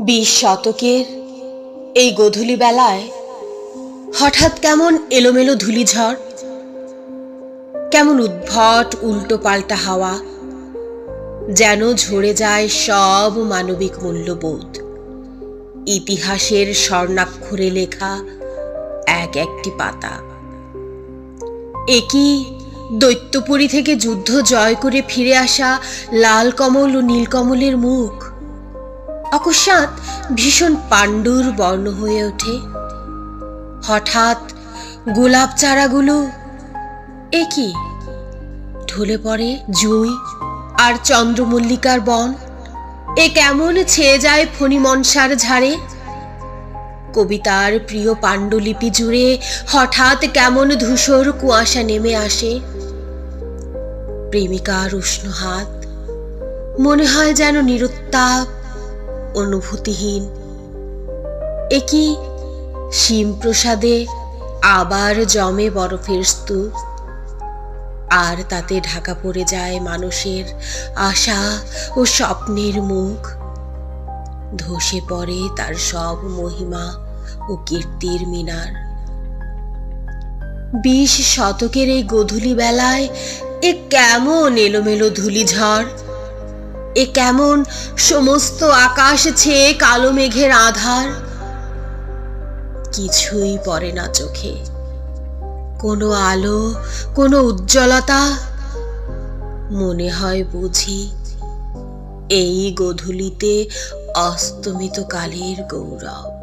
বিশ শতকের এই গধূলি বেলায় হঠাৎ কেমন এলোমেলো ধূলিঝড়, কেমন উদ্ভট উল্টো পাল্টা হাওয়া, যেন ঝরে যায় সব মানবিক মূল্যবোধ। ইতিহাসের স্বর্ণাক্ষরে লেখা এক একটি পাতা। একই দৈত্যপুরী থেকে যুদ্ধ জয় করে ফিরে আসা লাল কমল ও নীলকমলের মুখ অকস্মাৎ ভীষণ পাণ্ডুর বর্ণ হয়ে ওঠে। হঠাৎ গোলাপ চারাগুলো এ কি ঢলে পড়ে জুই আর চন্দ্রমল্লিকার বন। এ কেমন ছেয়ে যায় ফণিমনসার ঝাড়ে? কবিতার প্রিয় পাণ্ডুলিপি জুড়ে হঠাৎ কেমন ধূসর কুয়াশা নেমে আসে। প্রেমিকার উষ্ণ হাত মনে হয় যেন নিরুত্তাপ অনুভূতিহীন। একি শিমপ্রসাদে আবার জমে বরফের স্তূপ। আর তাতে ঢাকা পড়ে যায় মানুষের আশা ও স্বপ্নের মুখ। ধসে পড়ে তার সব মহিমা ও কীর্তির মিনার। বিশ শতকের এই গধূলি বেলায় এ কেমন এলোমেলো ধূলিঝড়! এ কেমন সমস্ত আকাশ ছেয়ে কালো মেঘের আধার? কিছুই পড়ে না চোখে। কোনো আলো, কোনো উজ্জ্বলতা? মনে হয় বুঝি এই গধূলিতে অস্তমিত কালের গৌরব।